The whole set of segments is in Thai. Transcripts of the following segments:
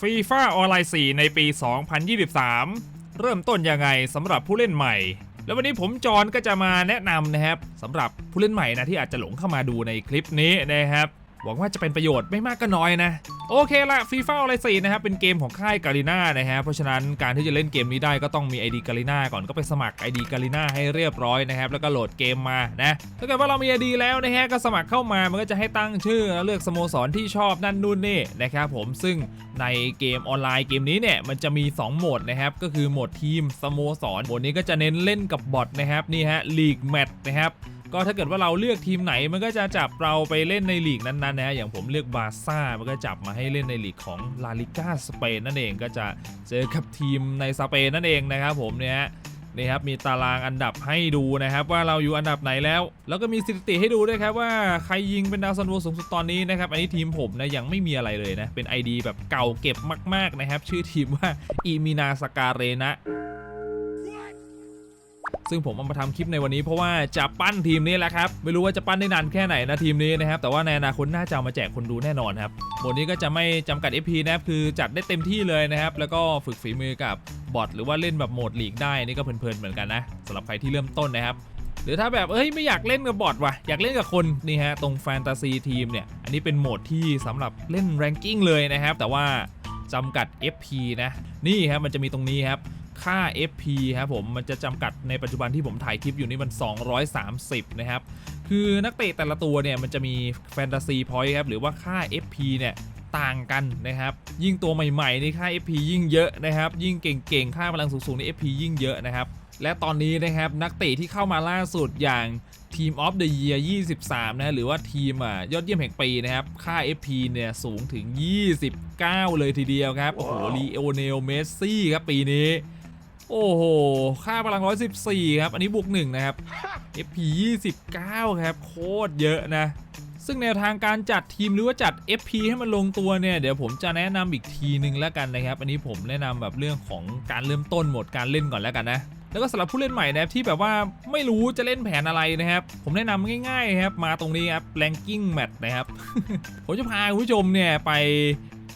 ฟีฟ่าออนไลน์4ในปี 2023 เริ่มต้นยังไงสำหรับผู้เล่นใหม่ แล้ววันนี้ผมจอห์นก็จะมาแนะนำนะครับสำหรับผู้เล่นใหม่นะที่อาจจะหลงเข้ามาดูในคลิปนี้นะครับ หวังว่าจะเป็นประโยชน์ไม่มากก็น้อยนะ โอเคละฟีฟ่าออนไลน์4นะครับเป็นเกมของค่ายกาลิน่านะฮะเพราะฉะนั้นการที่จะเล่นเกมนี้ได้ก็ต้องมี ID กาลิน่าก่อนก็ไปสมัคร ID กาลิน่าให้เรียบร้อยนะครับแล้วก็โหลดเกมมานะถ้าเกิดว่าเรามี ID แล้วนะฮะก็สมัครเข้ามามันก็จะให้ตั้งชื่อแล้วเลือกสโมสรที่ชอบนั่นนู่นนี่นะครับผมซึ่งในเกมออนไลน์เกมนี้เนี่ยมันจะมี 2 โหมดนะครับก็คือโหมดทีมสโมสรโหมดนี้ก็จะเน้นเล่นกับบอทนะครับนี่ฮะลีกแมตช์นะครับ ก็ถ้าเกิดว่าเราเลือกทีมไหนมันก็จะจับเราไปเล่นในลีกนั้นๆนะฮะอย่างผมเลือกบาซ่ามันก็จับมาให้เล่นในลีกของลาลิก้าสเปนนั่นเองก็จะเจอกับทีมในสเปนนั่นเองนะครับผมเนี่ยฮะนี่ครับมีตารางอันดับให้ดูนะครับว่าเราอยู่อันดับไหนแล้ว แล้วก็มีสถิติให้ดูด้วยครับว่าใครยิงเป็นดาวซันโวสูงสุดตอนนี้นะครับอันนี้ทีมผมนะยังไม่มีอะไรเลยนะเป็น ID แบบเก่าเก็บมาก ๆนะครับ ชื่อทีมว่าอีมินาสกาเรนะ ซึ่งผมเอามาทำคลิปในวันนี้เพราะว่าจะปั้นทีมนี้แหละครับ ไม่รู้ว่าจะปั้นได้นานแค่ไหนนะทีมนี้นะครับ แต่ว่าในอนาคตน่าจะามาแจกคนดูแน่นอนครับบทนี้ก็จะไม่จำกัด FP นะครับ คือจัดได้เต็มที่เลยนะครับ แล้วก็ฝึกฝีมือกับบอทหรือว่าเล่นแบบโหมดลีกได้นี่ก็เพลินๆเหมือนกันนะสำหรับใครที่เริ่มต้นนะครับหรือถ้าแบบเอ้ยไม่อยากเล่นกับบอทว่ะอยากเล่นกับคนนี่ฮะตรงแฟนตาซีทีมเนี่ยอันนี้เป็นโหมดที่สำหรับเล่นแรงกิ้งเลยนะครับแต่ว่าจำกัด FP นะนี่ครับมันจะมีตรงนี้ครับ ค่า FP ครับผมมันจะจำกัดในปัจจุบันที่ผมถ่ายคลิปอยู่นี่มัน 230 นะครับ คือนักเตะแต่ละตัวเนี่ยมันจะมีแฟนตาซีพอยต์ครับหรือว่าค่า FP เนี่ยต่างกันนะครับ ยิ่งตัวใหม่ๆนี่ค่า FP ยิ่งเยอะนะครับ ยิ่งเก่งๆ ค่าพลังสูงๆใน FP ยิ่งเยอะนะครับ และตอนนี้นะครับนักเตะที่เข้ามาล่าสุดอย่างทีมออฟเดอะเยียร์23นะฮะหรือว่าทีมอะยอดเยี่ยมแห่งปีนะครับ ค่า FP เนี่ยสูงถึง 29 เลยทีเดียวครับ โอ้โหลีโอเนลเมสซี่ครับปีนี้ โอ้โห ค่าพลัง 114 ครับ อันนี้บวกหนึ่งนะครับ FP 29 ครับ โคตรเยอะนะ ซึ่งแนวทางการจัดทีมหรือว่าจัด FP ให้มันลงตัวเนี่ย เดี๋ยวผมจะแนะนำอีกทีหนึ่งแล้วกันนะครับ อันนี้ผมแนะนำแบบเรื่องของการเริ่มต้นโหมดการเล่นก่อนแล้วกันนะแล้วก็สำหรับผู้เล่นใหม่นะครับที่แบบว่าไม่รู้จะเล่นแผนอะไรนะครับ ผมแนะนำง่ายๆครับมาตรงนี้ครับ ranking match นะครับ ผมจะพาคุณผู้ชมเนี่ยไป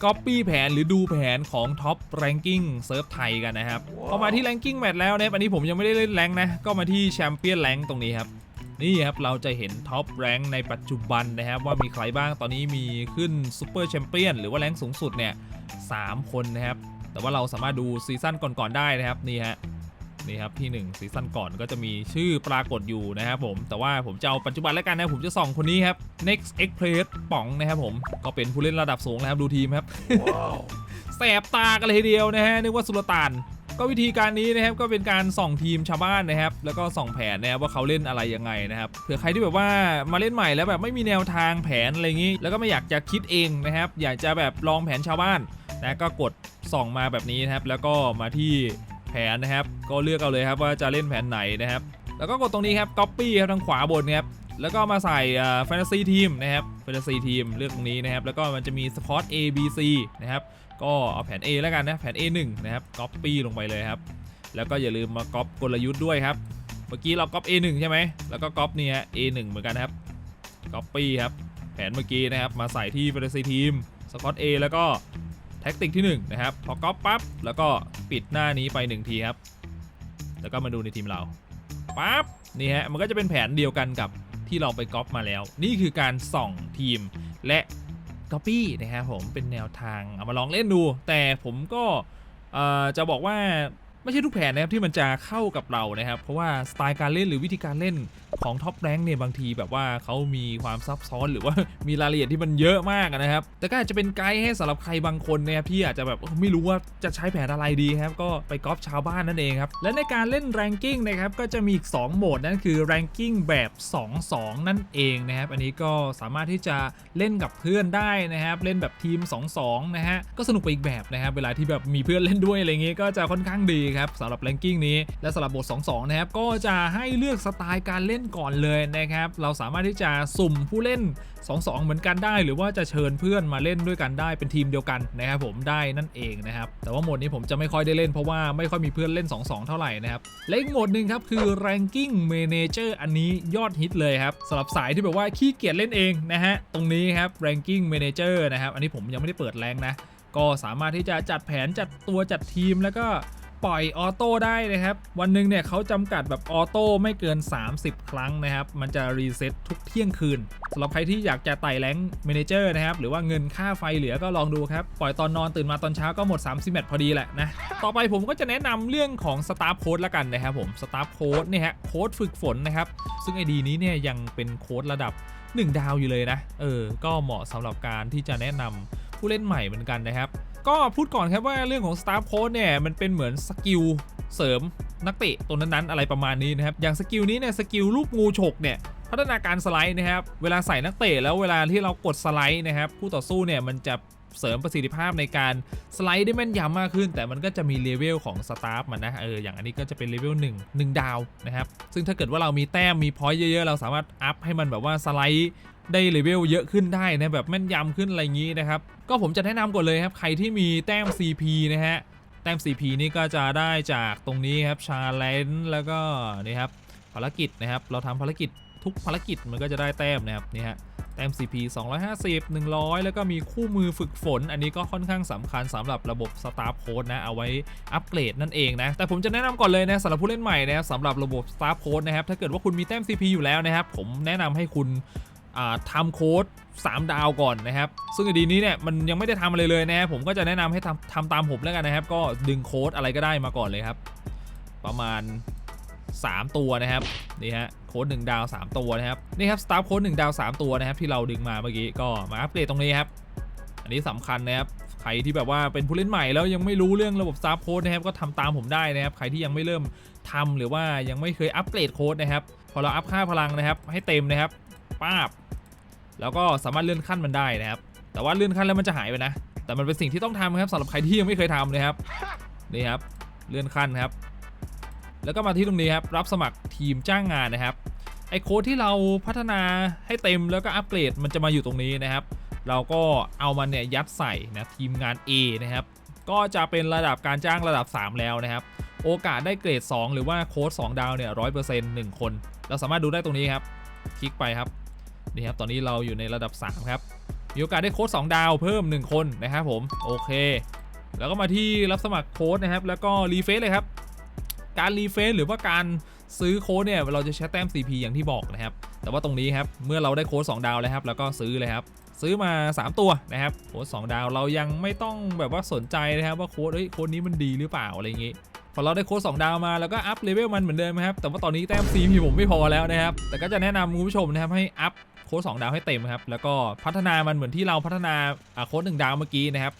Copy แผนหรือดูแผนของ Top Ranking เซิร์ฟไทยกันนะครับพอมาที่ Ranking Match แล้วนะครับอันนี้ผมยังไม่ได้เล่นแรงนะ ก็มาที่ Champion Rank ตรงนี้ครับนี่ครับเราจะเห็น Top Rank ในปัจจุบันนะครับว่ามีใครบ้างตอนนี้มีขึ้น Super Champion หรือว่าแรงสูงสุดเนี่ย3คนนะครับแต่ว่าเราสามารถดูซีซั่นก่อนๆได้นะครับนี่ฮะ นี่ครับที่1ซีซั่นก่อนก็จะมีชื่อปรากฏอยู่นะครับผม แต่ว่าผมจะเอาปัจจุบันแล้วกันนะผมจะส่องคนนี้ครับ Next Express ป๋องนะครับผมก็เป็นผู้เล่นระดับสูงนะครับดูทีมครับแสบตากันเลยทีเดียวนะฮะนึกว่าสุลต่านก็วิธีการนี้นะครับก็เป็นการส่องทีมชาวบ้านนะครับ แล้วก็ส่องแผนนะครับว่าเขาเล่นอะไรยังไงนะครับเผื่อใครที่แบบว่ามาเล่นใหม่แล้วแบบไม่มีแนวทางแผนอะไรอย่างนี้ แล้วก็ไม่อยากจะคิดเองนะครับ อยากจะแบบลองแผนชาวบ้านนะก็กดส่องมาแบบนี้นะครับ แล้วก็มาที่แผนนะครับ ก็เลือกเอาเลยครับว่าจะเล่นแผนไหนนะครับ แล้วก็กดตรงนี้ครับ copy ครับทางขวาบนครับ แล้วก็มาใส่แฟนตาซีทีมนะครับแฟนตาซีทีมเลือกตรงนี้นะครับ แล้วก็มันจะมีส q อต A B C นะครับ ก็เอาแผน A แล้วกันนะ แผน A1 นะครับ copy ลงไปเลยครับ แล้วก็อย่าลืมมาก๊อปกลยุทธ์ด้วยครับ เมื่อกี้เราก๊อป A1 ใช่ไหม แล้วก็ก๊อปเนี่ย A1 เหมือนกันครับ copy ครับ แผนเมื่อกี้นะครับ มาใส่ที่แฟนตาซีทีมส q อต A แล้วก็ แท็กติกที่1นะครับพอก๊อปปั๊บแล้วก็ปิดหน้านี้ไป 1 ทีครับ แล้วก็มาดูในทีมเราปั๊บนี่ฮะมันก็จะเป็นแผนเดียวกันกับที่เราไปก๊อปมาแล้ว นี่คือการส่องทีมและก๊อปปี้นะครับผมเป็นแนวทางเอามาลองเล่นดู แต่ผมก็จะบอกว่า ไม่ใช่ทุกแผนนะครับที่มันจะเข้ากับเรานะครับ เพราะว่าสไตล์การเล่นหรือวิธีการเล่นของท็อปแรงเนี่ยบางทีแบบว่าเขามีความซับซ้อนหรือว่ามีรายละเอียดที่มันเยอะมากนะครับ แต่ก็อาจจะเป็นไกด์ให้สำหรับใครบางคนนะครับที่อาจจะแบบไม่รู้ว่าจะใช้แผนอะไรดีครับ ก็ไปก๊อปชาวบ้านนั่นเองครับ และในการเล่นแรงกิ้งนะครับก็จะมีอีก 2 โหมดนั่นคือแรงกิ้งแบบ 2-2 นั่นเองนะครับ อันนี้ก็สามารถที่จะเล่นกับเพื่อนได้นะครับเล่นแบบทีม 2-2 นะฮะก็สนุกไปอีกแบบนะครับเวลาที่แบบมีเพื่อนเล่นด้วยอะไรเงี้ยก็จะค่อนข้างดีครับสำหรับแรงกิ้งนี้และสำหรับบท 2-2 นะครับ ก็จะให้เลือกสไตล์การเล่นก่อนเลยนะครับ เราสามารถที่จะสุ่มผู้เล่น 2-2 เหมือนกันได้ หรือว่าจะเชิญเพื่อนมาเล่นด้วยกันได้เป็นทีมเดียวกันนะครับผมได้นั่นเองนะครับ แต่ว่าโหมดนี้ผมจะไม่ค่อยได้เล่นเพราะว่าไม่ค่อยมีเพื่อนเล่น 2-2 เท่าไหร่นะครับและอีกโหมดหนึ่งครับคือ ranking manager อันนี้ยอดฮิตเลยครับสำหรับสายที่แบบว่าขี้เกียจเล่นเองนะฮะตรงนี้ครับ ranking manager นะครับอันนี้ผมยังไม่ได้เปิดแรงนะก็สามารถที่จะจัดแผนจัดตัวจัดทีมแล้วก็ ปล่อยออโต้ได้นะครับ วันหนึ่งเนี่ยเขาจำกัดแบบออโต้ไม่เกิน 30 ครั้งนะครับ มันจะรีเซ็ตทุกเที่ยงคืนสำหรับใครที่อยากจะไต่แรงเมนเจอร์นะครับหรือว่าเงินค่าไฟเหลือก็ลองดูครับ ปล่อยตอนนอนตื่นมาตอนเช้าก็หมด 30แมตช์พอดีแหละนะ ต่อไปผมก็จะแนะนำเรื่องของสตาฟโค้ดละกันนะครับผมสตาฟโค้ดเนี่ยฮะโค้ดฝึกฝนนะครับซึ่งไอดีนี้เนี่ยยังเป็นโค้ดระดับ 1 ดาวอยู่เลยนะเออก็เหมาะสำหรับการที่จะแนะนำผู้เล่นใหม่เหมือนกันนะครับ ก็พูดก่อนครับว่าเรื่องของ Star Code เนี่ยมันเป็นเหมือนสกิลเสริมนักเตะตัวนั้นๆ อะไรประมาณนี้นะครับ อย่างสกิลนี้เนี่ยสกิลลูกงูฉกเนี่ยพัฒนาการสไลด์นะครับ เวลาใส่นักเตะแล้วเวลาที่เรากดสไลด์นะครับผู้ต่อสู้เนี่ยมันจะเสริมประสิทธิภาพในการสไลด์ได้แม่นยำมากขึ้น แต่มันก็จะมีเลเวลของสตาฟมันนะเอออย่างอันนี้ก็จะเป็นเลเวล1 1 ดาวนะครับ ซึ่งถ้าเกิดว่าเรามีแต้มมีพอยต์เยอะๆ เราสามารถอัพให้มันแบบว่าสไลด์ ได้เลเวลเยอะขึ้นได้นะแบบแม่นยำขึ้นอะไรอย่างนี้นะครับ ก็ผมจะแนะนำก่อนเลยครับใครที่มีแต้ม CP นะฮะแต้ม CP นี่ก็จะได้จากตรงนี้ครับชาเลนแล้วก็นี่ครับภารกิจนะครับเราทำภารกิจทุกภารกิจมันก็จะได้แต้มนะครับนี่ฮะแต้ม CP 250 100 แล้วก็มีคู่มือฝึกฝน อันนี้ก็ค่อนข้างสำคัญสำหรับระบบ Star Code นะ เอาไว้อัปเกรดนั่นเองนะ แต่ผมจะแนะนำก่อนเลยนะสำหรับผู้เล่นใหม่นะครับสำหรับระบบ Star Code นะครับ ถ้าเกิดว่าคุณมีแต้ม CP อยู่แล้วนะครับ ผมแนะนำให้คุณ ทำโค้ด3 ดาวก่อนนะครับ ซึ่งไอดีนี้เนี่ยมันยังไม่ได้ทำอะไรเลยนะครับผมก็จะแนะนำให้ทำทำตามผมแล้วกันนะครับ ก็ดึงโค้ดอะไรก็ได้มาก่อนเลยครับ ประมาณ 3 ตัวนะครับนี่ฮะโค้ด1ดาว 3 ตัวนะครับนี่ครับสตาร์โค้ด1ดาว 3 ตัวนะครับ ที่เราดึงมาเมื่อกี้ก็มาอัปเดตตรงนี้ครับ อันนี้สำคัญนะครับใครที่แบบว่าเป็นผู้เล่นใหม่แล้วยังไม่รู้เรื่องระบบ Star Code นะครับก็ทำตามผมได้นะครับ ใครที่ยังไม่เริ่มทำหรือว่ายังไม่เคยอัปเกรดโค้ดนะครับ พอเราอัพค่าพลังนะครับ ให้เต็มนะครับป้าบ แล้วก็สามารถเลื่อนขั้นมันได้นะครับ แต่ว่าเลื่อนขั้นแล้วมันจะหายไปนะ แต่มันเป็นสิ่งที่ต้องทำครับสำหรับใครที่ยังไม่เคยทำนะครับนี่ครับเลื่อนขั้นครับ แล้วก็มาที่ตรงนี้ครับรับสมัครทีมจ้างงานนะครับไอโค้ดที่เราพัฒนาให้เต็มแล้วก็อัปเกรดมันจะมาอยู่ตรงนี้นะครับ เราก็เอามันเนี่ยยัดใส่นะทีมงาน A นะครับก็จะเป็นระดับการจ้างระดับ 3 แล้วนะครับ โอกาสได้เกรด 2 หรือว่าโค้ด2ดาวเนี่ยร้อยเปอร์เซ็นต์หนึ่งคน เราสามารถดูได้ตรงนี้ครับ คลิกไปครับ นี่ครับตอนนี้เราอยู่ในระดับ 3 ครับ มีโอกาสได้โค้ด2ดาวเพิ่ม 1 คนนะครับผม โอเค แล้วก็มาที่รับสมัครโค้ดนะครับ แล้วก็รีเฟซเลยครับ การรีเฟซหรือว่าการซื้อโค้ดเนี่ยเราจะใช้แต้ม CP อย่างที่บอกนะครับ แต่ว่าตรงนี้ครับ เมื่อเราได้โค้ด2ดาวแล้วครับ แล้วก็ซื้อเลยครับ ซื้อมา 3 ตัวนะครับ โค้ด2ดาวเรายังไม่ต้องแบบว่าสนใจนะครับว่าโค้ดเอ้ยโค้ดนี้มันดีหรือเปล่าอะไรอย่างงี้พอเราได้โค้ด2ดาวมาแล้วก็อัพเลเวลมันเหมือนเดิมครับ แต่ว่าตอนนี้แต้ม CP ผมไม่พอแล้วนะครับ แต่ก็จะแนะนำคุณผู้ชมนะครับให้อัพ โค้ดสองดาวให้เต็มครับแล้วก็พัฒนามันเหมือนที่เราพัฒนาอ่าโค้ดหนึ่งดาวเมื่อกี้นะครับ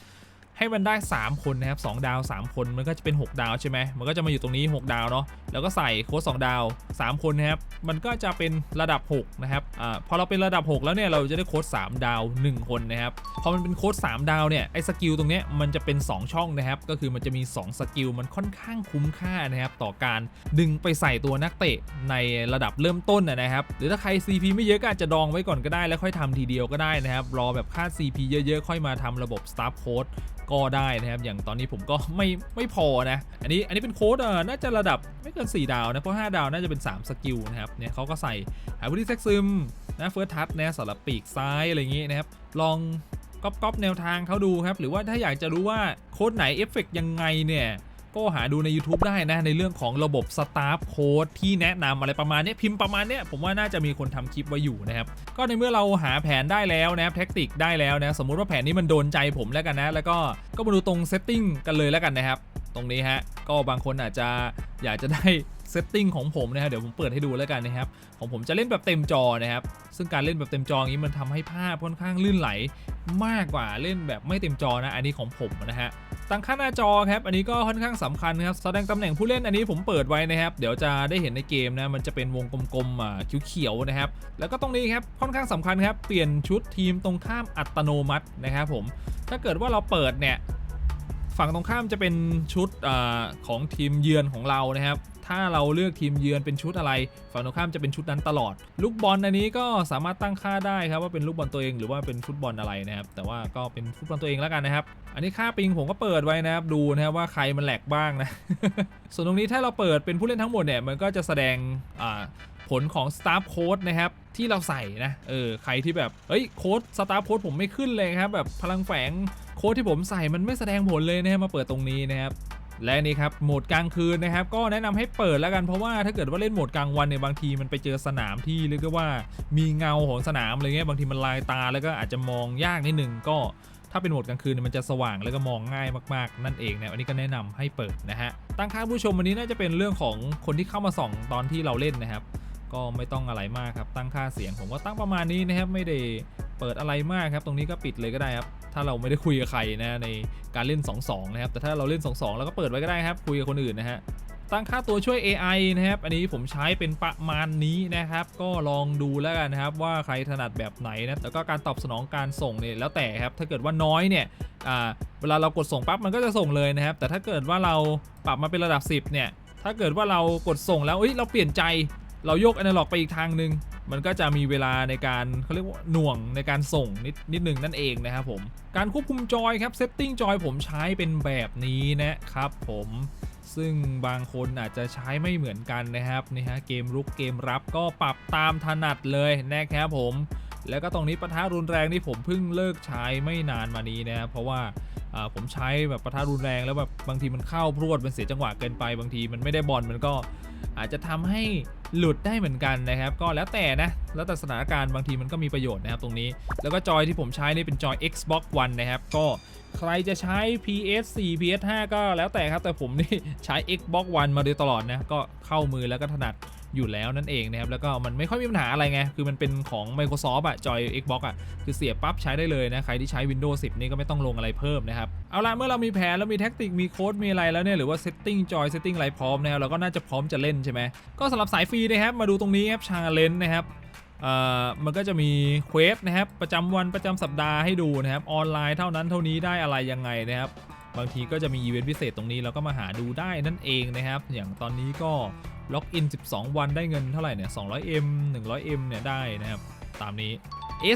ให้มันได้ 3 คนนะครับ2ดาว 3 คนมันก็จะเป็น 6 ดาวใช่ไหมมันก็จะมาอยู่ตรงนี้ 6 ดาวเนาะแล้วก็ใส่โค้ด2ดาว 3 คนนะครับมันก็จะเป็นระดับ 6 นะครับอ่าพอเราเป็นระดับ 6 แล้วเนี่ยเราจะได้โค้ด3ดาว 1 คนนะครับพอมันเป็นโค้ด3ดาวเนี่ยไอ้สกิลตรงเนี้ยมันจะเป็น 2 ช่องนะครับก็คือมันจะมี 2 สกิลมันค่อนข้างคุ้มค่านะครับต่อการดึงไปใส่ตัวนักเตะในระดับเริ่มต้นนะครับหรือถ้าใคร CP ไม่เยอะก็อาจจะดองไว้ก่อนก็ได้แล้วค่อยทำทีเดียวก็ได้นะครับรอแบบค่า CP เยอะๆค่อยมาทำระบบ Staff Code ก็ได้นะครับ อย่างตอนนี้ผมก็ไม่ไม่พอนะ อันนี้อันนี้เป็นโค้ดเออน่าจะระดับไม่เกิน 4 ดาวนะ เพราะ 5 ดาวน่าจะเป็น 3 สกิลนะครับ เนี่ยเขาก็ใส่หาพื้นที่แทรกซึมนะเฟิร์สทัชนะสำหรับปีกซ้ายอะไรอย่างงี้นะครับ ลองก๊อปก๊อปแนวทางเขาดูครับ หรือว่าถ้าอยากจะรู้ว่าโค้ดไหนเอฟเฟกยังไงเนี่ย ก็หาดูใน YouTube ได้นะ ในเรื่องของระบบสตาร์ทโค้ดที่แนะนำอะไรประมาณนี้พิมพ์ประมาณนี้ผมว่าน่าจะมีคนทำคลิปไว้อยู่นะครับ ก็ในเมื่อเราหาแผนได้แล้วนะแท็กติกได้แล้วนะ สมมุติว่าแผนนี้มันโดนใจผมแล้วกันนะ แล้วก็ก็มาดูตรงเซตติ้งกันเลยแล้วกันนะครับ ตรงนี้ฮะก็บางคนอาจจะอยากจะได้ เซตติ้งของผมนะครับเดี๋ยวผมเปิดให้ดูแล้วกันนะครับของผมจะเล่นแบบเต็มจอนะครับซึ่งการเล่นแบบเต็มจออย่างนี้มันทำให้ภาพค่อนข้างลื่นไหลมากกว่าเล่นแบบไม่เต็มจอนะอันนี้ของผมนะฮะตั้งค่าหน้าจอครับอันนี้ก็ค่อนข้างสำคัญครับแสดงตำแหน่งผู้เล่นอันนี้ผมเปิดไว้นะครับ เดี๋ยวจะได้เห็นในเกมนะมันจะเป็นวงกลมๆอ่าเขียวๆนะครับ แล้วก็ตรงนี้ครับค่อนข้างสำคัญครับเปลี่ยนชุดทีมตรงข้ามอัตโนมัตินะครับผมถ้าเกิดว่าเราเปิดเนี่ยฝั่งตรงข้ามจะเป็นชุดอของทีมเยือนของเรานะครับ ถ้าเราเลือกทีมเยือนเป็นชุดอะไร ฝั่งตรงข้ามจะเป็นชุดนั้นตลอด ลูกบอลอันนี้ก็สามารถตั้งค่าได้ครับว่าเป็นลูกบอลตัวเองหรือว่าเป็นฟุตบอลอะไรนะครับแต่ว่าก็เป็นฟุตบอลตัวเองแล้วกันนะครับ อันนี้ค่าปิงผมก็เปิดไว้นะครับดูนะครับว่าใครมันแหลกบ้างนะส่วนตรงนี้ถ้าเราเปิดเป็นผู้เล่นทั้งหมดเนี่ยมันก็จะแสดงผลของ Staff Code นะครับที่เราใส่นะเออใครที่แบบเอ้ยโค้ด Staff Code ผมไม่ขึ้นเลยครับแบบพลังแฝงโค้ดที่ผมใส่มันไม่แสดงผลเลยนะครับมาเปิดตรงนี้นะครับ และนี่ครับโหมดกลางคืนนะครับก็แนะนำให้เปิดแล้วกันเพราะว่าถ้าเกิดว่าเล่นโหมดกลางวันเนี่ยบางทีมันไปเจอสนามที่เรียกว่ามีเงาของสนามอะไรเงี้ยบางทีมันลายตาแล้วก็อาจจะมองยากนิดนึงก็ถ้าเป็นโหมดกลางคืนเนี่ยมันจะสว่างแล้วก็มองง่ายมากๆ นั่นเองนะอันนี้ก็แนะนำให้เปิดนะฮะตั้งค่าผู้ชมวันนี้น่าจะเป็นเรื่องของคนที่เข้ามาส่องตอนที่เราเล่นนะครับ ก็ไม่ต้องอะไรมากครับตั้งค่าเสียง ผมก็ตั้งประมาณนี้นะครับไม่ได้เปิดอะไรมากครับ ตรงนี้ก็ปิดเลยก็ได้ครับ ถ้าเราไม่ได้คุยกับใครนะในการเล่น 2-2 นะครับ แต่ถ้าเราเล่น 2-2 แล้วก็เปิดไว้ก็ได้ครับ คุยกับคนอื่นนะฮะตั้งค่าตัวช่วย AI นะครับ อันนี้ผมใช้เป็นประมาณนี้นะครับ ก็ลองดูแล้วกันนะครับ ว่าใครถนัดแบบไหนนะแล้วก็การตอบสนองการส่งเนี่ยแล้วแต่ครับ ถ้าเกิดว่าน้อยเนี่ยเวลาเรากดส่งปั๊บมันก็จะส่งเลยนะครับ แต่ถ้าเกิดว่าเราปรับมาเป็นระดับ 10 เนี่ย ถ้าเกิดว่าเรากดส่งแล้วเอ้ยเราเปลี่ยนใจ เรายกอนาล็อกไปอีกทางหนึ่งมันก็จะมีเวลาในการเขาเรียกว่าหน่วงในการส่งนิดนิดหนึ่งนั่นเองนะครับผมการควบคุมจอยครับเซตติ้งจอยผมใช้เป็นแบบนี้นะครับผมซึ่งบางคนอาจจะใช้ไม่เหมือนกันนะครับนี่ฮะเกมรุกเกมรับก็ปรับตามถนัดเลยนะครับผม แล้วก็ตรงนี้ปะทะรุนแรงนี่ผมเพิ่งเลิกใช้ไม่นานมานี้นะครับเพราะว่าอ่าผมใช้แบบปะทะรุนแรงแล้วแบบบางทีมันเข้าพรวดมันเสียจังหวะเกินไปบางทีมันไม่ได้บอลมันก็ อาจจะทำให้หลุดได้เหมือนกันนะครับ ก็แล้วแต่นะ แล้วแต่สถานการณ์บางทีมันก็มีประโยชน์นะครับตรงนี้ แล้วก็จอยที่ผมใช้นี่เป็นจอย Xbox One นะครับ ก็ใครจะใช้ PS4 PS5 ก็แล้วแต่ครับ แต่ผมนี่ใช้ Xbox One มาโดยตลอดนะ ก็เข้ามือแล้วก็ถนัด อยู่แล้วนั่นเองนะครับ แล้วก็มันไม่ค่อยมีปัญหาอะไรไง คือมันเป็นของ Microsoft อะจอย Xbox อะคือเสียบปั๊บใช้ได้เลยนะ ใครที่ใช้ Windows 10 นี่ก็ไม่ต้องลงอะไรเพิ่มนะครับ เอาละเมื่อเรามีแผนแล้วมีแท็กติก มีโค้ด มีอะไรแล้วเนี่ย หรือว่า setting จอย setting อะไรพร้อมนะครับเราก็น่าจะพร้อมจะเล่นใช่ไหมก็สำหรับสายฟรีนะครับ มาดูตรงนี้ครับ challenge นะครับมันก็จะมีเควสนะครับประจำวันประจำสัปดาห์ให้ดูนะครับออนไลน์เท่านั้นเท่านี้ได้อะไรยังไงนะครับบางทีก็จะมีอีเวนต์พิเศษตรงนี้เราก็มาหาดูได้นั่นเองนะครับ อย่างตอนนี้ก็ ล็อกอิน 12 วันได้เงินเท่าไหร่เนี่ย 200M 100M เนี่ยได้นะครับ ตามนี้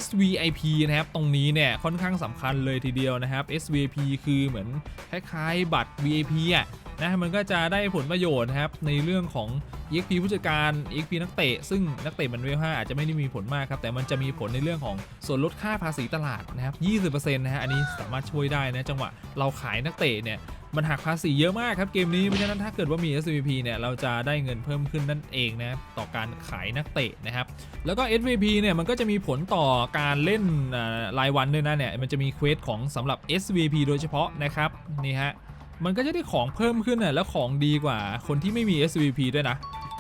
SVIP นะครับ ตรงนี้เนี่ยค่อนข้างสำคัญเลยทีเดียวนะครับ SVIP คือเหมือนคล้ายๆ บัตร VIP อะ นะมันก็จะได้ผลประโยชน์นะครับในเรื่องของ EXP ผู้จัดการ EXP นักเตะ ซึ่งนักเตะมันเวล5อาจจะไม่ได้มีผลมากครับแต่มันจะมีผลในเรื่องของส่วนลดค่าภาษีตลาดนะครับ 20%นะฮะอันนี้สามารถช่วยได้นะจังหวะเราขายนักเตะเนี่ยมันหักภาษีเยอะมากครับเกมนี้เพราะฉะนั้นถ้าเกิดว่ามี SVP เนี่ยเราจะได้เงินเพิ่มขึ้นนั่นเองนะต่อการขายนักเตะนะครับแล้วก็ SVP เนี่ยมันก็จะมีผลต่อการเล่นรายวันด้วยนะเนี่ยมันจะมีเควสของสำหรับ SVP โดยเฉพาะนะครับนี่ฮะ มันก็จะได้ของเพิ่มขึ้นน่ะแล้วของดีกว่าคนที่ไม่มี SVP ด้วยนะ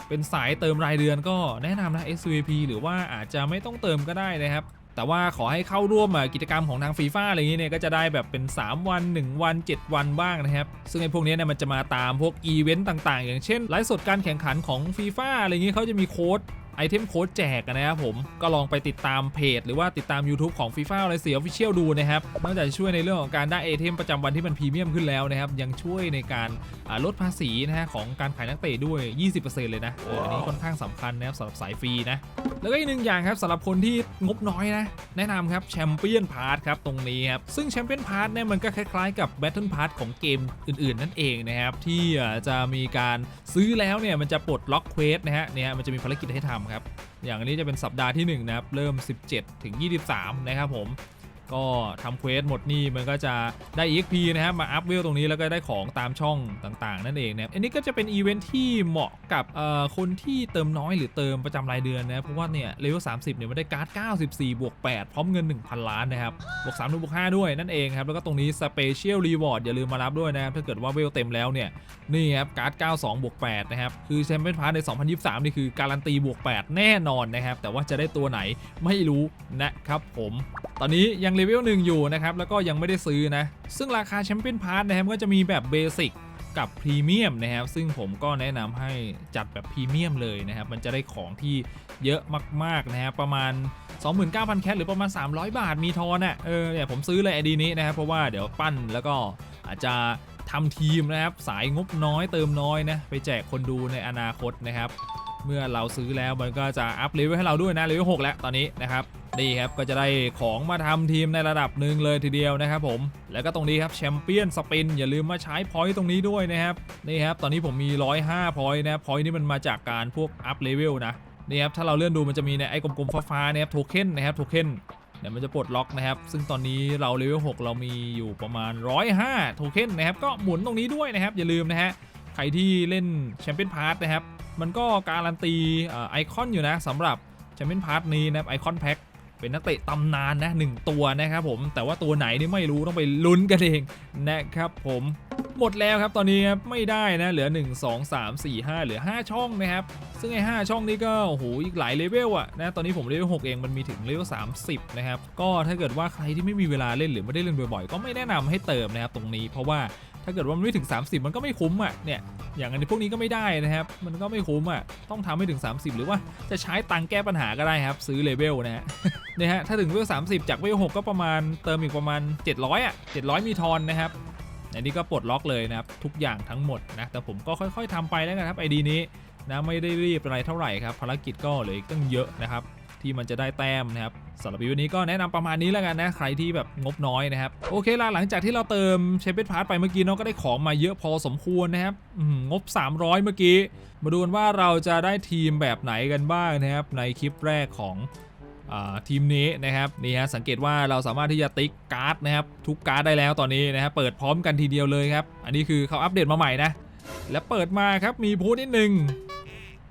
เป็นสายเติมรายเดือนก็แนะนำนะ SVP หรือว่าอาจจะไม่ต้องเติมก็ได้นะครับ แต่ว่าขอให้เข้าร่วมกิจกรรมของทางฟีฟ่าอะไรอย่างนี้เนี่ยก็จะได้แบบเป็น 3 วัน 1 วัน 7 วันบ้างนะครับ ซึ่งไอ้พวกนี้เนี่ยมันจะมาตามพวกอีเวนต์ต่างๆ อย่างเช่นไลฟ์สดการแข่งขันของฟีฟ่าอะไรอย่างนี้เขาจะมีโค้ด ไอเทมโค้ดแจกอะนะครับผมก็ลองไปติดตามเพจ หรือว่าติดตาม YouTube ของ FIFA อะไรเสียออฟฟิเชียลดูนะครับนอกจากจะช่วยในเรื่องของการได้ไอเทมประจำวันที่มันพรีเมียมขึ้นแล้วนะครับยังช่วยในการอ่าลดภาษีนะฮะของการขายนักเตะด้วย 20%เลยนะเอออันนี้ค่อนข้างสำคัญนะครับสำหรับสายฟรีนะแล้วก็อีกหนึ่งอย่างครับสำหรับคนที่งบน้อยนะ แนะนำครับแชมเปี้ยนพาร์ทครับตรงนี้ครับ ซึ่งแชมเปี้ยนพาร์ทเนี่ยมันก็คล้ายๆกับแบทเทิลพาร์ทของเกมอื่นๆ นั่นเองนะครับ ที่อ่าจะมีการซื้อแล้วเนี่ยมันจะปลดล็อกเควสนะฮะเนี่ยมันจะมีภารกิจให้ทำครับ อย่างนนี้จะเป็นสัปดาห์ที่1นะครับ เริ่ม 17 ถึง 23 นะครับผม ก็ทำเควสหมดนี่มันก็จะได้ EXP นะครับมาอัพเวลตรงนี้แล้วก็ได้ของตามช่องต่าง ๆ นั่นเองนะครับอันนี้ก็จะเป็นอีเวนท์ที่เหมาะกับคนที่เติมน้อยหรือเติมประจำรายเดือนนะครับเพราะว่าเนี่ยเลเวล30เนี่ยมันได้การ์ด 94 บวก 8 พร้อมเงิน 1,000 ล้านนะครับบวก3บวก5ด้วยนั่นเองครับแล้วก็ตรงนี้ Special Reward อย่าลืมมารับด้วยนะครับถ้าเกิดว่าเวลเต็มแล้วเนี่ยนี่ครับการ์ด 92 บวก 8 นะครับคือแชมเปี้ยนพาร์ใน 2023 นี่คือการันตีบวก 8 แน่นอนนะครับแต่ว่าจะได้ตัวไหนไม่รู้นะครับผม ตอนนี้ยังเลเวลหนึ่งอยู่นะครับ แล้วก็ยังไม่ได้ซื้อนะ ซึ่งราคาแชมเปี้ยนพาร์ทนะครับก็จะมีแบบเบสิกกับพรีเมียมนะครับ ซึ่งผมก็แนะนำให้จัดแบบพรีเมียมเลยนะครับ มันจะได้ของที่เยอะมากๆนะครับประมาณ 29,000 แคทหรือประมาณ 300 บาทมีทอนอะเออเนี่ยผมซื้อเลยไอดีนี้นะครับ เพราะว่าเดี๋ยวปั้นแล้วก็อาจจะทำทีมนะครับ สายงบน้อยเติมน้อยนะ ไปแจกคนดูในอนาคตนะครับ เมื่อเราซื้อแล้วมันก็จะอัพเลเวลให้เราด้วยนะเลเวล6แล้วตอนนี้นะครับ นี่ครับก็จะได้ของมาทำทีมในระดับหนึ่งเลยทีเดียวนะครับผม แล้วก็ตรงนี้ครับแชมเปี้ยนสปินอย่าลืมมาใช้พอยต์ตรงนี้ด้วยนะครับนี่ครับตอนนี้ผมมี 105พอยต์นะครับพอยต์นี่มันมาจากการพวกอัพเลเวลนะนี่ครับถ้าเราเลื่อนดูมันจะมีในไอ้กลมๆฟ้าๆนี่ยครับโทเค็นนะครับโทเค็นเดี๋ยวมันจะปลดล็อกนะครับ ซึ่งตอนนี้เราเลเวล6เรามีอยู่ประมาณ 105โทเค็นนะครับ ก็หมุนตรงนี้ด้วยนะครับ อย่าลืมนะฮะ ใครที่เล่นแชมเปี้ยนพาร์ทนะครับ มันก็การันตีไอคอนอยู่นะสำหรับแชมเปี้ยนพาร์ทนี้นะครับไอคอนแพ็ค เป็นนักเตะตำนานนะหนึ่งตัวนะครับผมแต่ว่าตัวไหนนี่ไม่รู้ต้องไปลุ้นกันเองนะครับผมหมดแล้วครับตอนนี้ครับไม่ได้นะเหลือ 1 2 3 4 5เหลือ 5 ช่องนะครับ ซึ่งไอ้5ช่องนี้ก็โอ้โหอีกหลายเลเวลอะนะตอนนี้ผมเลเวล6เองมันมีถึงเลเวล30 นะครับ ก็ถ้าเกิดว่าใครที่ไม่มีเวลาเล่นหรือไม่ได้เล่นบ่อยๆ ก็ไม่แนะนำให้เติมนะครับตรงนี้เพราะว่า ถ้าเกิดว่ามันไม่ถึง 30 มันก็ไม่คุ้มอะเนี่ยอย่างอันนี้พวกนี้ก็ไม่ได้นะครับ มันก็ไม่คุ้มอะต้องทำให้ถึง 30 หรือว่าจะใช้ตังค์แก้ปัญหาก็ได้ครับ ซื้อเลเวลนะฮะเนี่ยฮะถ้าถึงเลเวล30จากเลเวล6ก็ประมาณเติมอีกประมาณ 700อะ700 มีทอนนะครับอันนี้ก็ปลดล็อกเลยนะครับทุกอย่างทั้งหมดนะแต่ผมก็ค่อย ๆทำไปแล้วกันครับไอดีนี้นะไม่ได้รีบอะไรเท่าไหร่ครับภารกิจก็เหลืออีกตั้งเยอะนะครับ ที่มันจะได้แต้มนะครับสำหรับวิดีโอนี้ก็แนะนำประมาณนี้แล้วกันนะใครที่แบบงบน้อยนะครับโอเคละหลังจากที่เราเติมเชฟเป t พาร์ทไปเมื่อกี้เนาะก็ได้ของมาเยอะพอสมควรนะครับอื้อหืองบ 300 เมื่อกี้ มาดูกันว่าเราจะได้ทีมแบบไหนกันบ้างนะครับในคลิปแรกของทีมนี้นะครับนี่ฮะสังเกตว่าเราสามารถที่จะติ๊กการ์ดนะครับทุกการ์ดได้แล้วตอนนี้นะครับเปิดพร้อมกันทีเดียวเลยครับอันนี้คือเขาอัปเดตมาใหม่นะแล้วเปิดมาครับมีพูดนิดนึง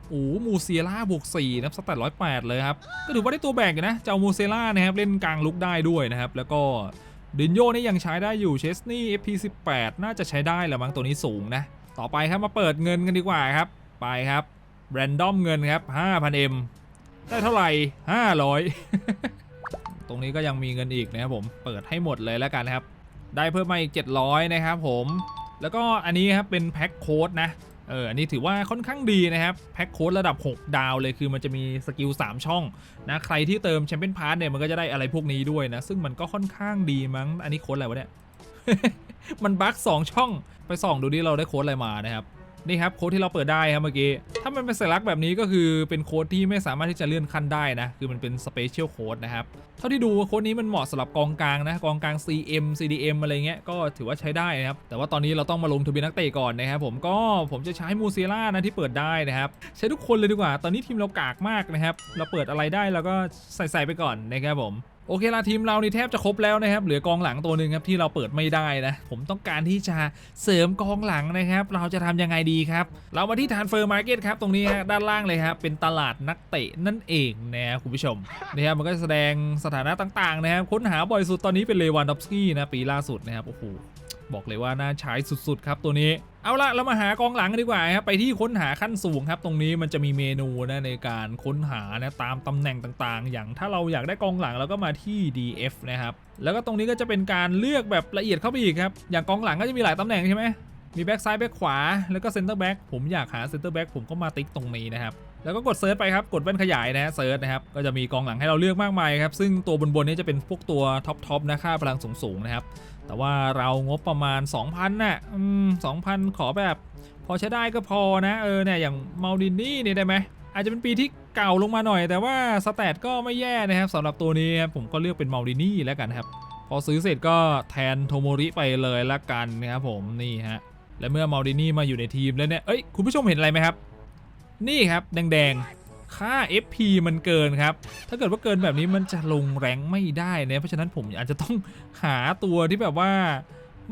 โอ้มูเซียล่าบวก4นะครับสแตทร้อยแปดเลยครับ ก็ถือว่าได้ตัวแบกนะเจ้ามูเซล่านะครับเล่นกลางลุกได้ด้วยนะครับ แล้วก็ดินโยนี่ยังใช้ได้อยู่เชสนี่ FP18 น่าจะใช้ได้แหละมั้งตัวนี้สูงนะ ต่อไปครับมาเปิดเงินกันดีกว่าครับ ไปครับแรนดอมเงินครับ 5,000M ได้เท่าไหร่ 500 ตรงนี้ก็ยังมีเงินอีกนะครับผมเปิดให้หมดเลยแล้วกันนะครับ ได้เพิ่มมาอีก 700 นะครับผม แล้วก็อันนี้ครับเป็นแพ็คโค้ดนะ เอออันนี้ถือว่าค่อนข้างดีนะครับ แพ็คโค้ดระดับ 6 ดาวเลยคือมันจะมีสกิล 3 ช่องนะใครที่เติมแชมเปี้ยนพาร์ทเนี่ยมันก็จะได้อะไรพวกนี้ด้วยนะ ซึ่งมันก็ค่อนข้างดีมั้ง อันนี้โค้ดอะไรวะเนี่ย มันบั๊ก2ช่องไปส่องดูดิเราได้โค้ดอะไรมานะครับ นี่ครับโค้ดที่เราเปิดได้ครับเมื่อกี้ ถ้ามันเป็นสัญลักษณ์แบบนี้ก็คือเป็นโค้ดที่ไม่สามารถที่จะเลื่อนขั้นได้นะ คือมันเป็นสเปเชียลโค้ดนะครับ เท่าที่ดูโค้ดนี้มันเหมาะสำหรับกองกลางนะ กองกลาง CM CDM อะไรเงี้ย ก็ถือว่าใช้ได้นะครับ แต่ว่าตอนนี้เราต้องมาลงทะเบียนนักเตะก่อนนะครับผม ก็ผมจะใช้มูเซล่านะที่เปิดได้นะครับ ใช้ทุกคนเลยดีกว่า ตอนนี้ทีมเรากากมากนะครับ เราเปิดอะไรได้เราก็ใส่ใส่ๆไปก่อนนะครับผม โอเคละทีมเรานี่แทบจะครบแล้วนะครับเหลือกองหลังตัวหนึ่งครับที่เราเปิดไม่ได้นะ ผมต้องการที่จะเสริมกองหลังนะครับ เราจะทำยังไงดีครับ เรามาที่ทานเฟอร์มาร์เก็ตครับ ตรงนี้ฮะด้านล่างเลยครับเป็นตลาดนักเตะนั่นเองนะครับคุณผู้ชมนะครับมันก็จะแสดงสถานะต่างๆนะครับค้นหาบ่อยสุดตอนนี้เป็นเลวานดอฟสกี้นะปีล่าสุดนะครับโอ้โห บอกเลยว่าน่าใช้สุดๆ ครับตัวนี้ เอาละเรามาหากองหลังกันดีกว่าครับไปที่ค้นหาขั้นสูงครับตรงนี้มันจะมีเมนูนะในการค้นหานะตามตำแหน่งต่างๆ อย่างถ้าเราอยากได้กองหลังเราก็มาที่ DF นะครับแล้วก็ตรงนี้ก็จะเป็นการเลือกแบบละเอียดเข้าไปอีกครับอย่างกองหลังก็จะมีหลายตำแหน่งใช่ไหมมีแบ็กซ้ายแบ็กขวาแล้วก็เซนเตอร์แบ็กผมอยากหาเซนเตอร์แบ็กผมก็มาติ๊กตรงนี้นะครับแล้วก็กดเซิร์ชไปครับ กดแว่นขยายนะเซิร์ชนะครับ ก็จะมีกองหลังให้เราเลือกมากมายครับ ซึ่งตัวบนๆนี้จะเป็นพวกตัวท็อปๆนะค่าพลังสูงๆนะครับ แต่ว่าเรางบประมาณ 2,000น่ะอืม2,000ขอแบบ พอใช้ได้ก็พอนะ เออเนี่ยอย่างมาดินนี่เนี่ยได้ไหมอาจจะเป็นปีที่เก่าลงมาหน่อย แต่ว่าสแตทก็ไม่แย่นะครับสำหรับตัวนี้ครับผมก็เลือกเป็นมาดินี่แล้วกันครับ พอซื้อเสร็จก็แทนโทโมริไปเลยละกันนะครับผมนี่ฮะและเมื่อมาดินี่มาอยู่ในทีมแล้วเนี่ยเอ้ยคุณผู้ชมเห็นอะไรไหมครับ นี่ครับแดงๆ ค่า FP มันเกินครับ ถ้าเกิดว่าเกินแบบนี้มันจะลงแรงไม่ได้นะเพราะฉะนั้นผมอาจจะต้องหาตัวที่แบบว่า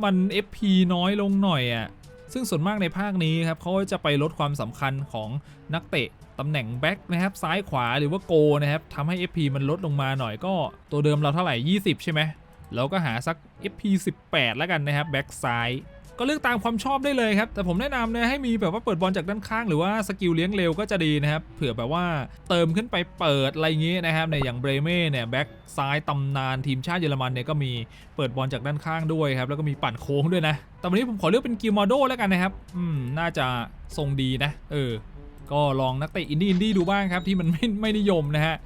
มัน FP น้อยลงหน่อยอะ่ะซึ่งส่วนมากในภาคนี้ครับเขาจะไปลดความสำคัญของนักเตะตำแหน่งแบ็คนะครับซ้ายขวาหรือว่าโกนะครับทำให้ FP มันลดลงมาหน่อยก็ตัวเดิมเราเท่าไหร่ 20 ใช่ไหมเราก็หาสัก FP 18 แล้วกันนะครับแบ็คซ้าย ก็เลือกตามความชอบได้เลยครับ แต่ผมแนะนำนะให้มีแบบว่าเปิดบอลจากด้านข้างหรือว่าสกิลเลี้ยงเร็วก็จะดีนะครับ เผื่อแบบว่าเติมขึ้นไปเปิดอะไรอย่างงี้นะครับในอย่างเบรเม่เนี่ยแบ็กซ้ายตำนานทีมชาติเยอรมันเนี่ยก็มีเปิดบอลจากด้านข้างด้วยครับ แล้วก็มีปั่นโค้งด้วยนะ แต่วันนี้ผมขอเลือกเป็นกิลมาโดแล้วกันนะครับ อืม น่าจะทรงดีนะ เออ ก็ลองนักเตะอินดี้อินดี้ดูบ้างครับที่มันไม่ไม่นิยมนะฮะ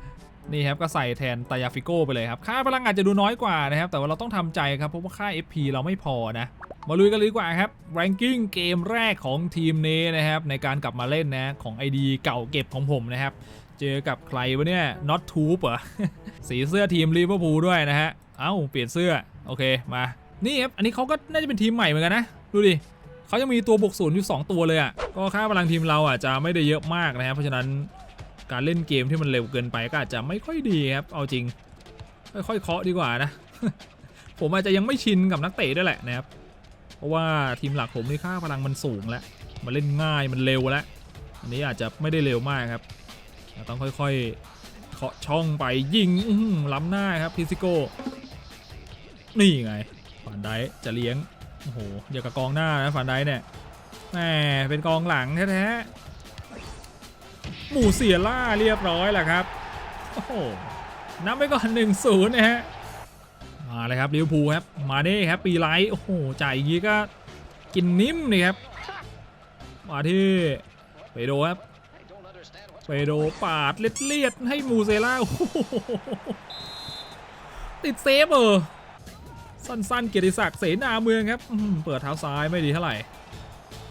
นี่ครับก็ใส่แทนตายาฟิโก้ไปเลยครับ ค่าพลังอาจจะดูน้อยกว่านะครับ แต่ว่าเราต้องทำใจครับเพราะว่าค่า FP เราไม่พอนะ มาลุยกันเลยดีกว่าครับ ranking เกมแรกของทีมนี้นะครับ ในการกลับมาเล่นนะของ ID เก่าเก็บของผมนะครับ เจอกับใครวะเนี่ย not tube เหรอสีเสื้อทีมลิเวอร์พูลด้วยนะฮะเอ้าเปลี่ยนเสื้อโอเคมานี่ครับอันนี้เขาก็น่าจะเป็นทีมใหม่เหมือนกันนะดูดิเขายังมีตัวบวกศูนย์อยู่2ตัวเลยอะ่ะก็ค่าพลังทีมเราอะจะไม่ได้เยอะมากนะครับเพราะฉะนั้น การเล่นเกมที่มันเร็วเกินไปก็อาจจะไม่ค่อยดีครับ เอาจริง ค่อยๆเคาะดีกว่านะ ผมอาจจะยังไม่ชินกับนักเตะด้วยแหละนะครับ เพราะว่าทีมหลักผมนี่ค่าพลังมันสูงแล้ว มันเล่นง่ายมันเร็วแล้ว อันนี้อาจจะไม่ได้เร็วมากครับ ต้องค่อยๆเคาะช่องไปยิงล้ำหน้าครับพิซิโก้ นี่ไงฝันได้จะเลี้ยง โอ้โหอย่ากับกองหน้านะฝันได้เนี่ยแหมเป็นกองหลังแท้ๆ หมู่เสียล่าเรียบร้อยแหละครับ โอ้โหนับไปก่อน1นศูนย์นะฮะ มาเลยครับลิวพูครับ มาเด้ครับปีไลท์โอ้โห จ่ายอย่างนี้ก็กินนิ่มเลยครับ มาที่เปโดครับ เปโดปาดเล็ดเลียดๆให้มูเซล่าติดเซฟเออสั้นๆ เกียรติศักดิ์เสนาเมืองครับเปิดเท้าซ้ายไม่ดีเท่าไหร่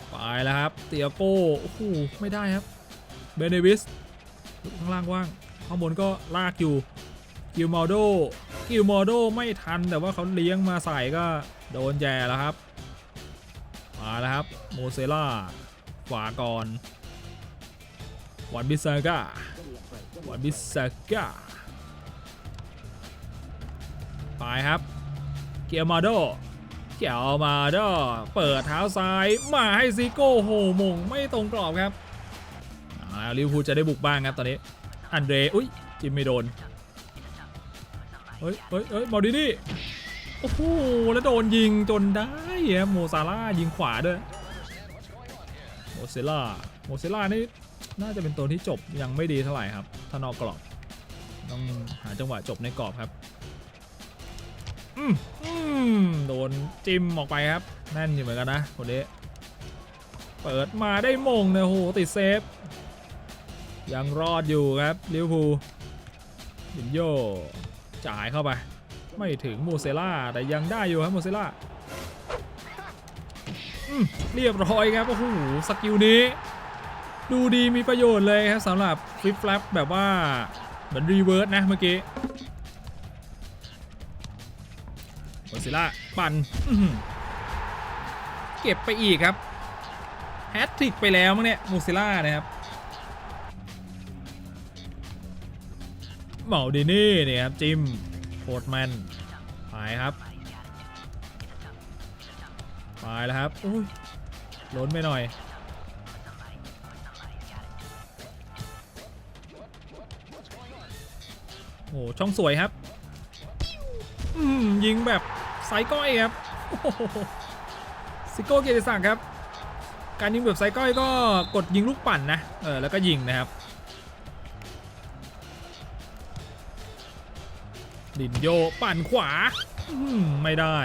ไปแล้วครับ เตียโก้โอ้โหไม่ได้ครับ เบเนวิสข้างล่างว่าง ข้างบนก็ลากอยู่กิลมอโดกิลมอโดไม่ทันแต่ว่าเขาเลี้ยงมาใส่ก็โดนแย่แล้วครับ มาแล้วครับโมเซล่าขวาก่อนวันบิสซาก้าวันบิสซาก้าไปครับเกียร์มาโดเกียร์มาโดเปิดเท้าซ้ายมาให้ซิโก้โหมงไม่ตรงกรอบครับ ลิเวอร์พูลจะได้บุกบ้างครับตอนนี้ อันเดรอุ้ยจิมไม่โดน เฮ้ยเฮ้ยเฮ้ยบอดี้นี่โอ้โห แล้วโดนยิงจนได้ครับโมซาร่ายิงขวาด้วยโมเซล่าโมเซล่านี่น่าจะเป็นตัวที่จบยังไม่ดีเท่าไหร่ครับ ถ้านอกกรอบ ต้องหาจังหวะจบในกรอบครับอืมอืมโดนจิ้มออกไปครับแน่นอยู่เหมือนกันนะคนนี้เปิดมาได้มงเนี่ยโอ้โหติดเซฟ ยังรอดอยู่ครับลิเวอร์พูลยินโยจ่ายเข้าไป ไม่ถึงโมเซล่าแต่ยังได้อยู่ครับโมเซล่าอืมเรียบร้อยครับโอ้โหสกิลนี้ ดูดีมีประโยชน์เลยครับสำหรับฟลิปแฟลับแบบว่าเหมือนรีเวิร์สนะเมื่อกี้โมเซล่าปั่นเก็บไปอีกครับแฮตทริกไปแล้วมั้งเนี่ยโมเซล่านะครับ เมาดินี่เนี่ยครับจิมโคตรแมนไปครับไปแล้วครับอุ้ยล้นไปหน่อยโอ้โหช่องสวยครับอืมยิงแบบไซก้อยครับซิโก้เกียรติศักดิ์ครับ การยิงแบบไซก้อยก็กดยิงลูกปั่นนะเออแล้วก็ยิงนะครับ ดินโยปั่นขวาอมไม่ได้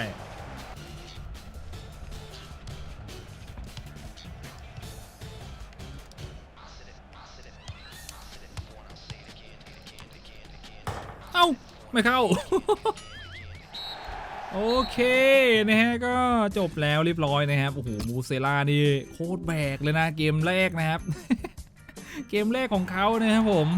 เอ้า ไม่เข้า โอเค นะฮะ ก็จบแล้วเรียบร้อยนะครับ โอ้โห มูเซล่านี่ โคตรแบกเลยนะ เกมแรกนะครับ เกมแรกของเขานะครับผม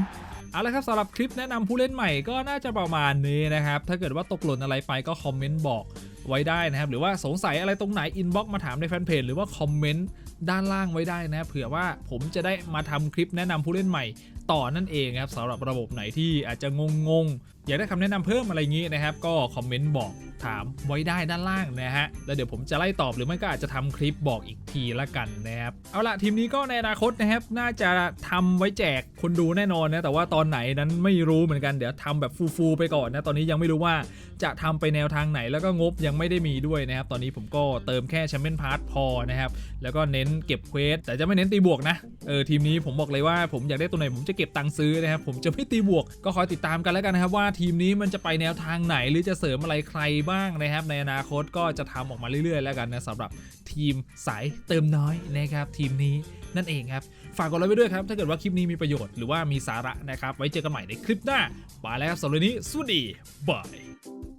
เอาละครับสำหรับคลิปแนะนำผู้เล่นใหม่ก็น่าจะประมาณนี้นะครับ ถ้าเกิดว่าตกหล่นอะไรไปก็คอมเมนต์บอกไว้ได้นะครับ หรือว่าสงสัยอะไรตรงไหนอินบ็อกมาถามในแฟนเพจหรือว่าคอมเมนต์ด้านล่างไว้ได้นะเผื่อว่าผมจะได้มาทำคลิปแนะนำผู้เล่นใหม่ ต่อนั่นเองครับสำหรับระบบไหนที่อาจจะงง อยากได้คำแนะนำเพิ่มอะไรงี้นะครับ ก็คอมเมนต์บอกถามไว้ได้ด้านล่างนะฮะ แล้วเดี๋ยวผมจะไล่ตอบหรือไม่ก็อาจจะทำคลิปบอกอีกทีละกันนะครับ เอาละทีมนี้ก็ในอนาคตนะครับ น่าจะทำไว้แจกคนดูแน่นอนนะ แต่ว่าตอนไหนนั้นไม่รู้เหมือนกัน เดี๋ยวทำแบบฟูๆไปก่อนนะ ตอนนี้ยังไม่รู้ว่าจะทำไปแนวทางไหน แล้วก็งบยังไม่ได้มีด้วยนะครับ ตอนนี้ผมก็เติมแค่แชมเปี้ยนพาร์ทพอนะครับ แล้วก็เน้นเก็บเควส แต่จะไม่เน้นตีบวกนะ เออทีมนี้ผมบอกเลยว่าผมอยากได้ตัวไหนผมจะเก็บตังค์ซื้อนะครับ ผมจะไม่ตีบวก ก็คอยติดตามกันแล้วกันนะครับว่าทีมนี้มันจะไปแนวทางไหนหรือจะเสริมอะไรใครบ้างนะครับ ในอนาคตก็จะทำออกมาเรื่อยๆ แล้วกันนะสำหรับทีมสายเติมน้อยนะครับทีมนี้นั่นเองครับ ฝากกดไลค์ไว้ด้วยครับ ถ้าเกิดว่าคลิปนี้มีประโยชน์หรือว่ามีสาระนะครับ ไว้เจอกันใหม่ในคลิปหน้าไปแล้วครับสำหรับวันนี้สวัสดีบาย